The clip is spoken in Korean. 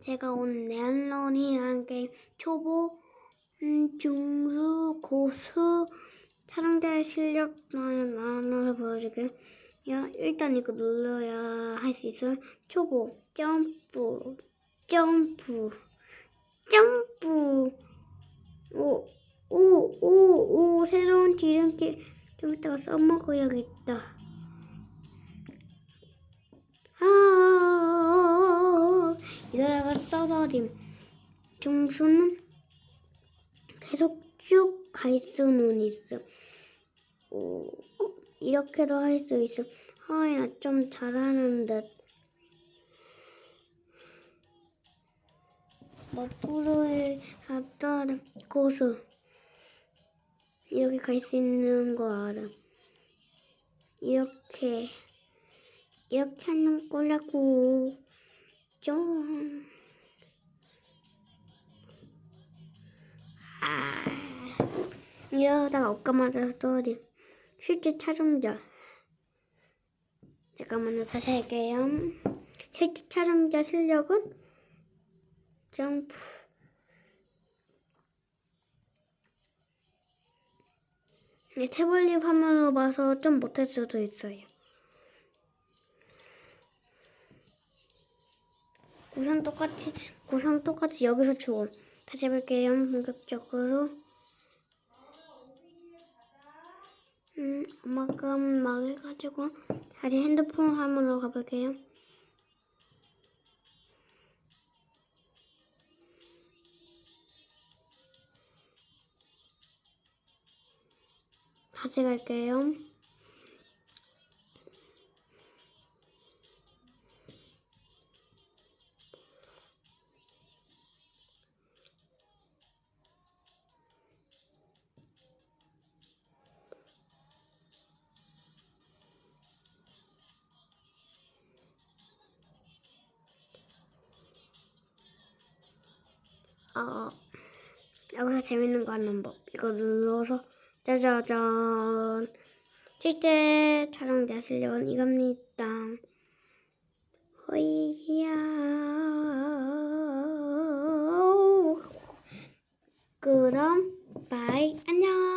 제가 오늘 네알런이라는 게임 초보, 음, 중수, 고수 촬영자의 실력 나눠서 보여줄게요. 야, 일단 이거 눌러야 할 수 있어요. 초보, 점프, 점프, 점프. 오, 오, 오, 오, 새로운 지름길 좀 이따가 써먹어야겠다. 써버림. 중수는 계속 쭉 갈 수는 있어. 오, 이렇게도 할 수 있어. 하이나 좀 잘하는 듯. 먹구름을 갔다 고수. 이렇게 갈 수 있는 거 알아. 이렇게. 이렇게 하는 거라고 이러다가 엇가마자 소리 실제 촬영자 잠깐만요 다시 할게요. 실제 촬영자 실력은 점프. 네, 태블릿 화면으로 봐서 좀 못할 수도 있어요. 구성 똑같이 구성 똑같이 여기서 주원 다시 해볼게요. 본격적으로 음 엄마가 막 해가지고 다시 핸드폰 화면으로 가볼게요. 다시 갈게요 어, 여기서 재밌는 거 하는 법. 이거 눌러서 짜자잔. 실제 촬영 자실력은 이겁니다. 호이야. 그럼, 바이, 안녕.